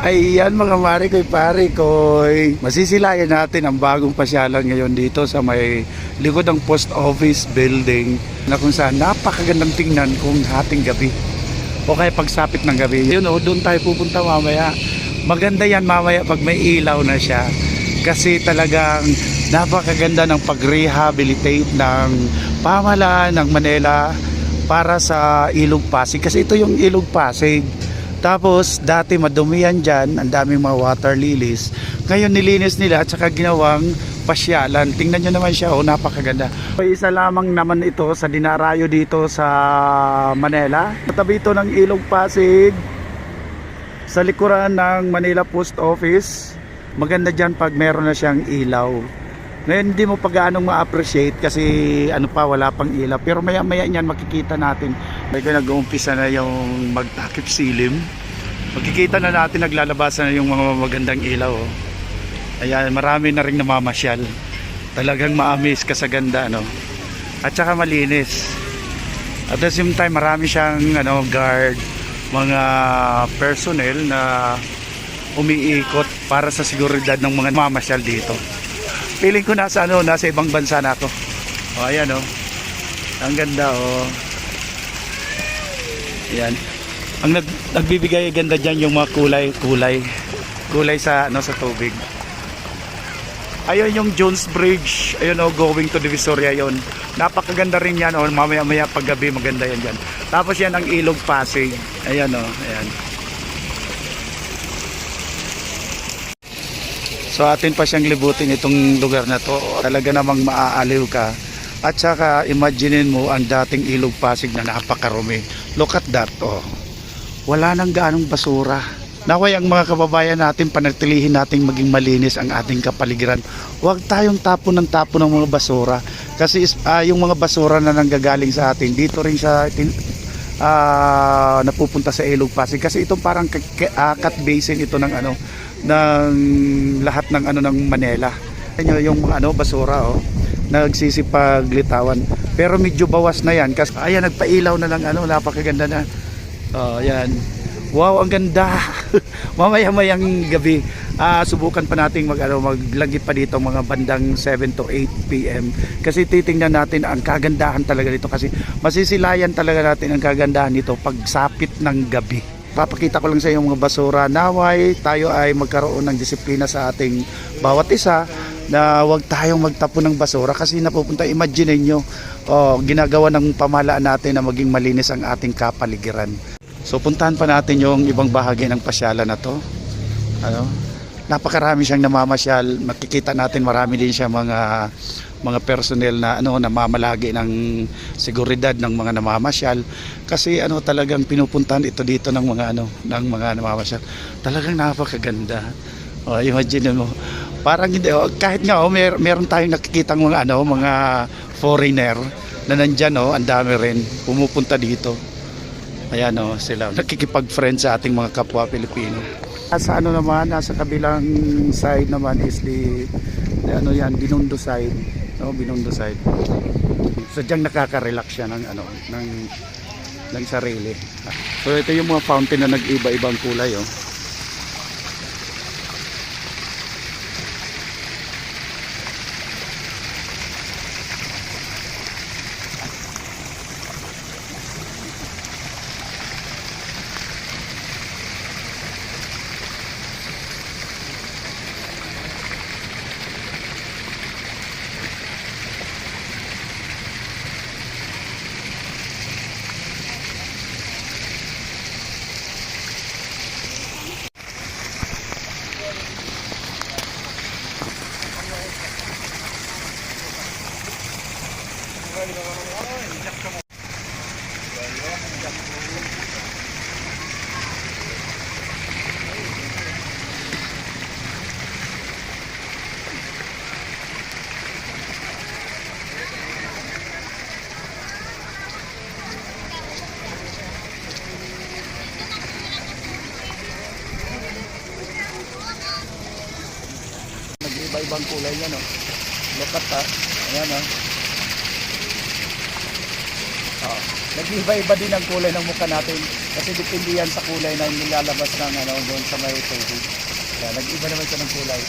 Ayan mga mare ko'y pare ko'y masisilayan natin ang bagong pasyalan ngayon dito sa may likod ng post office building na kung saan napakagandang tingnan kung hating gabi o kaya pagsapit ng gabi. Yun o, doon tayo pupunta mamaya. Maganda yan mamaya pag may ilaw na siya kasi talagang napakaganda ng pag-rehabilitate ng pamahalaan ng Manila para sa Ilog Pasig kasi ito yung Ilog Pasig tapos dati madumi yan dyan ang daming mga water lilies. Ngayon nilinis nila at saka ginawang pasyalan. Tingnan nyo naman siya oh napakaganda. Isa lamang naman ito sa dinarayo dito sa Manila. Katabi ito ng Ilog Pasig. Sa likuran ng Manila Post Office maganda dyan pag meron na siyang ilaw. Ngayon hindi mo pa gaanong ma-appreciate kasi ano pa wala pang ilaw. Pero maya maya niyan makikita natin medyo nag-uumpisa na yung magtakip silim. Makikita na natin naglalabasan na yung mga magandang ilaw oh. ayan marami na rin namamasyal. Talagang maamis ka sa ganda no at saka malinis. At the same time marami siyang ano guard mga personnel na umiikot para sa seguridad ng mga mamasyal dito. Feeling ko nasa ano nasa ibang bansa na ako. O ayan oh. Ang ganda oh ayan. Ang nag, nagbibigay ganda dyan yung mga kulay kulay kulay sa ano sa tubig. Ayun yung Jones Bridge. Ayun oh going to Divisoria yon napakaganda rin yan oh. Mamaya maya paggabi maganda yan dyan. Tapos yan ang Ilog Pasig. Ayan oh ayan. So atin pa siyang libutin itong lugar na to. Talaga namang maaaliw ka. At saka imaginein mo ang dating ilog Pasig na napakarumi. Look at that oh. Wala nang gaanong basura. Naway ang mga kababayan natin panatilihin nating maging malinis ang ating kapaligiran. Huwag tayong tapon ng tapon ng mga basura. Kasi ah, yung mga basura na nanggagaling sa atin dito rin sa ah, napupunta sa Ilog Pasig kasi itong parang cut basin ito ng ano ng lahat ng ano ng Manila. Tingnan yung ano basura oh nagsisipaglitawan. Pero medyo bawas na yan kasi ayan nagpailaw na lang ano napakaganda na. Oh, yan. Wow, ang ganda. Mamaya-mayang gabi, ah, subukan pa nating mag ano, maglagit pa dito mga bandang 7 to 8 PM kasi titingnan natin ang kagandahan talaga dito kasi masisilayan talaga natin ang kagandahan nito pagsapit ng gabi papakita ko lang sa iyo mga basura naway tayo ay magkaroon ng disiplina sa ating bawat isa na wag tayong magtapon ng basura kasi napupunta imagine niyo oh, ginagawa ng pamahalaan natin na maging malinis ang ating kapaligiran. So puntahan pa natin yung ibang bahagi ng pasyalan na to. Ano? Napakarami siyang namamasyal. Makikita natin marami din siya mga mga personnel na ano namamalagi ng seguridad ng mga namamasyal. Kasi ano talagang pinupuntahan ito dito ng mga ano ng mga namamasyal. Talagang napakaganda. Oh, imagine mo parang hindi oh, kahit nga oh, mer meron tayong nakikitang mga ano mga foreigner na nandyan oh ang dami rin pumupunta dito. Ayan oh sila nakikipag-friend sa ating mga kapwa Pilipino. Sa ano naman nasa kabilang side naman is the, the ano yan Binondo side no Binondo side. Sadyang nakaka-relax siya ng ano ng ng sarili. So ito yung mga fountain na nag-iba-ibang kulay oh nag-iba-ibang kulay yan oh. Look at. Ayan oh. Oh. Nag-iba-iba din ang kulay ng mukha natin kasi depende yan sa kulay na nilalabas ng ano doon sa may tubig. Kaya nag-iba naman siya ng kulay.